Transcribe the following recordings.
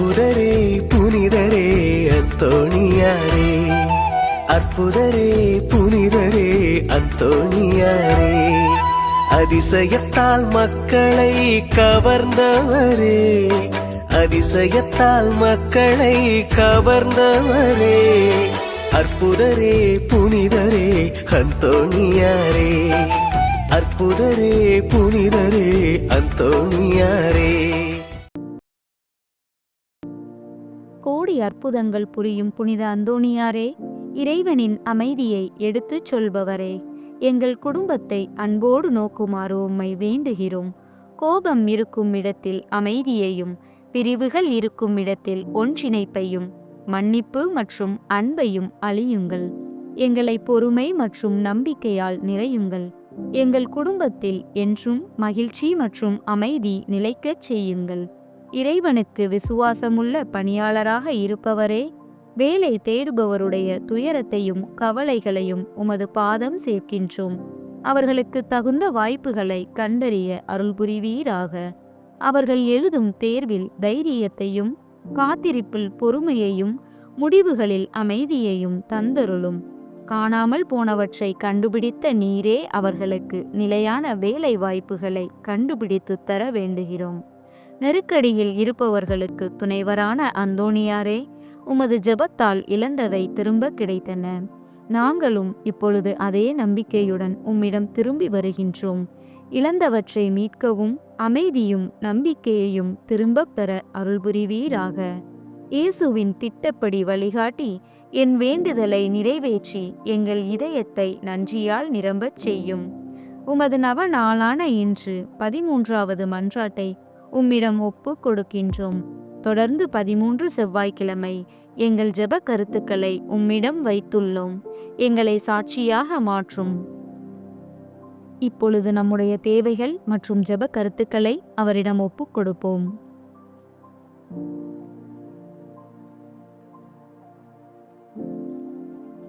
அற்புதரே புனிதரே அந்தோணியாரே அற்புதரே புனிதரே அந்தோணியாரே அதிசயத்தால் மக்களை கவர்ந்தவரே. அதிசயத்தால் மக்களை கவர்ந்தவரே. அற்புதரே புனிதரே அந்தோணியாரே. அற்புதரே புனிதரே அந்தோணியாரே. கோடி அற்புதங்கள் புரியும் புனித அந்தோணியாரே? இறைவனின் அமைதியை எடுத்துச் சொல்பவரே எங்கள் குடும்பத்தை அன்போடு நோக்குமாறு உம்மை வேண்டுகிறோம். கோபம் இருக்கும் இடத்தில் அமைதியையும் பிரிவுகள் இருக்கும் இடத்தில் ஒன்றிணைப்பையும் மன்னிப்பு மற்றும் அன்பையும் அழியுங்கள். எங்களை பொறுமை மற்றும் நம்பிக்கையால் நிறையுங்கள். எங்கள் குடும்பத்தில் என்றும் மகிழ்ச்சி மற்றும் அமைதி நிலைக்கச் செய்யுங்கள். இறைவனுக்கு விசுவாசமுள்ள பணியாளராக இருப்பவரே வேலை தேடுபவருடைய துயரத்தையும் கவலைகளையும் உமது பாதம் சேர்க்கின்றோம். அவர்களுக்கு தகுந்த வாய்ப்புகளை கண்டறிய அருள் புரிவீராக அவர்கள் எழுதும் தேர்வில் தைரியத்தையும் காத்திருப்பில் பொறுமையையும் முடிவுகளில் அமைதியையும் தந்தருளும். காணாமல் போனவற்றை கண்டுபிடித்த நீரே அவர்களுக்கு நிலையான வேலை வாய்ப்புகளை கண்டுபிடித்து தர வேண்டுகிறோம். நெருக்கடியில் இருப்பவர்களுக்கு துணைவரான அந்தோணியாரே உமது ஜெபத்தால் இழந்தவை திரும்ப கிடைத்தன. நாங்களும் இப்பொழுது அதே நம்பிக்கையுடன் உம்மிடம் திரும்பி வருகின்றோம். இழந்தவற்றை மீட்கவும் அமைதியும் நம்பிக்கையையும் திரும்பப் பெற அருள் புரிவீராக இயேசுவின் திட்டப்படி வழிகாட்டி என் வேண்டுதலை நிறைவேற்றி எங்கள் இதயத்தை நன்றியால் நிரம்பச் செய்யும். உமது நவ நாளான இன்று பதிமூன்றாவது மன்றாட்டை உம்மிடம் ஒப்பு கொடுக்கின்றோம். தொடர்ந்து பதிமூன்று செவ்வாய்க்கிழமை எங்கள் ஜெப கருத்துக்களை உம்மிடம் வைத்துள்ளோம். எங்களை சாட்சியாக மாற்றும். இப்பொழுது நம்முடைய தேவைகள் மற்றும் ஜெப கருத்துக்களை அவரிடம் ஒப்புக் கொடுப்போம்.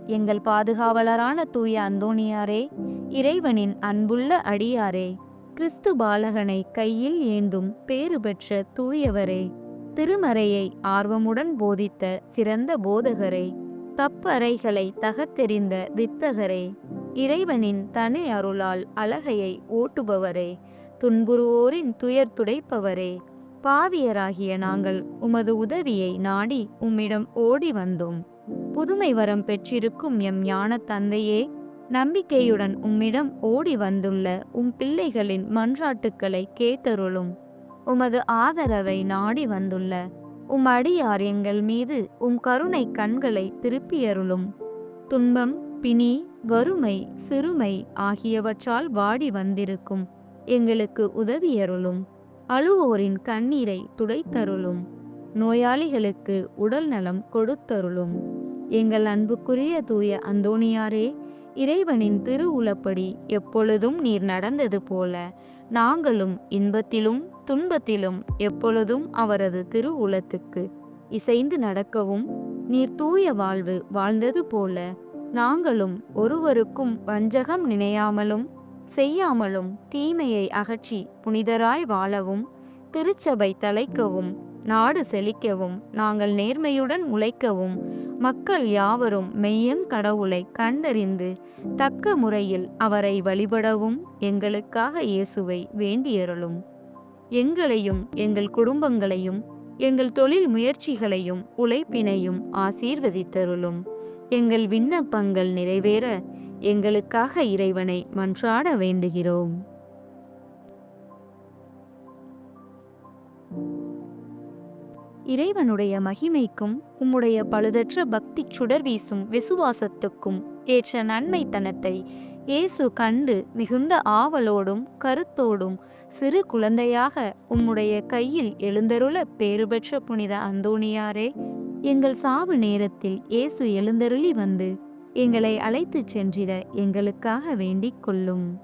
எங்கள் பாதுகாவலரான தூய அந்தோணியாரே இறைவனின் அன்புள்ள அடியாரே கிறிஸ்து பாலகனை கையில் ஏந்தும் பேறு பெற்ற தூயவரே திருமறையை ஆர்வமுடன் போதித்த சிறந்த போதகரே தப்பறைகளை தகத்தெறிந்த வித்தகரே இறைவனின் தனி அருளால் அழகையை ஓட்டுபவரே துன்புறுவோரின் துயர் துடைப்பவரே பாவியராகிய நாங்கள் உமது உதவியை நாடி உம்மிடம் ஓடி வந்தோம். புதுமை வரம் பெற்றிருக்கும் எம் ஞான தந்தையே நம்பிக்கையுடன் உம்மிடம் ஓடி வந்துள்ள உம் பிள்ளைகளின் மன்றாட்டுக்களை கேட்டருளும். உமது ஆதரவை நாடி வந்துள்ள உம் அடியார் எங்கள் மீது உம் கருணை கண்களை திருப்பியருளும். துன்பம் பிணி வறுமை சிறுமை ஆகியவற்றால் வாடி வந்திருக்கும். எங்களுக்கு உதவியருளும். அழுவோரின் கண்ணீரை துடைத்தருளும். நோயாளிகளுக்கு உடல் நலம் கொடுத்தருளும். எங்கள் அன்புக்குரிய தூய அந்தோணியாரே இறைவனின் திரு உலப்படி எப்பொழுதும் நீர் நடந்தது போல. நாங்களும் இன்பத்திலும் துன்பத்திலும் எப்பொழுதும் அவரது திரு உலத்துக்கு இசைந்து நடக்கவும் நீர் தூய வாழ்வு வாழ்ந்தது போல. நாங்களும் ஒருவருக்கும் வஞ்சகம் நினையாமலும் செய்யாமலும் தீமையை அகற்றி புனிதராய் வாழவும் திருச்சபை தலைக்கவும் நாடு செழிக்கவும் நாங்கள் நேர்மையுடன் உழைக்கவும். மக்கள் யாவரும் மெய்யன் கடவுளை கண்டறிந்து தக்க முறையில் அவரை வழிபடவும் எங்களுக்காக இயேசுவை வேண்டியருளும். எங்களையும் எங்கள் குடும்பங்களையும் எங்கள் தொழில் முயற்சிகளையும் உழைப்பினையும் ஆசீர்வதித்தருளும். எங்கள் விண்ணப்பங்கள் நிறைவேற எங்களுக்காக இறைவனை மன்றாட வேண்டுகிறோம். இறைவனுடைய மகிமைக்கும் உம்முடைய பழுதற்ற பக்தி சுடர் வீசும் விசுவாசத்துக்கும் ஏற்ற நன்மைத்தனத்தை இயேசு கண்டு மிகுந்த ஆவலோடும் கருத்தோடும் சிறு குழந்தையாக உம்முடைய கையில் எழுந்தருள பேறுபெற்ற புனித அந்தோணியாரே எங்கள் சாவு நேரத்தில் இயேசு எழுந்தருளி வந்து எங்களை அழைத்துச் சென்றிட எங்களுக்காக வேண்டிக் கொள்ளும்.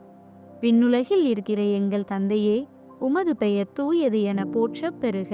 விண்ணுலகில் இருக்கிற எங்கள் தந்தையே உமது பெயர் தூயது என போற்றப் பெறுக.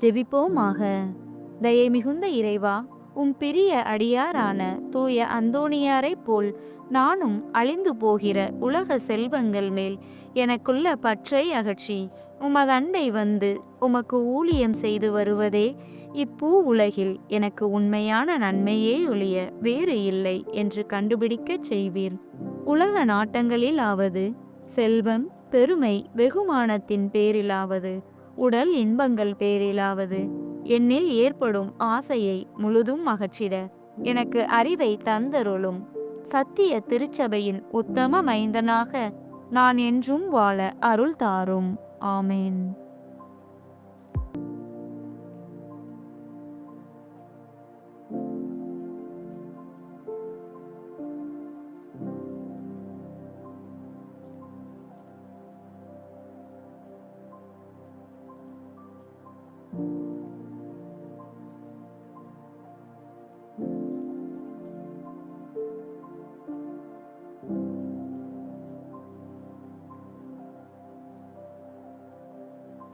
ஜெபிப்போமாக. தயை மிகுந்த இறைவா உம் பெரிய அடியாரான தூய அந்தோணியாரைப் போல் நானும் அழிந்து போகிற உலக செல்வங்கள் மேல் எனக்குள்ள பற்றை அகற்றி உமது அண்டை வந்து உமக்கு ஊழியம் செய்து வருவதே இப்பூ உலகில் எனக்கு உண்மையான நன்மையே ஒழிய வேறு இல்லை என்று கண்டுபிடிக்கச் செய்வீர். உலக நாட்டங்களிலாவது செல்வம் பெருமை வெகுமானத்தின் பேரிலாவது உடல் இன்பங்கள் பேரிலாவது. என்னில் ஏற்படும் ஆசையை முழுதும் அகற்றிட எனக்கு அறிவை தந்தருளும். சத்திய திருச்சபையின் உத்தம மைந்தனாக நான் என்றும் வாழ அருள் தாரும். ஆமேன்.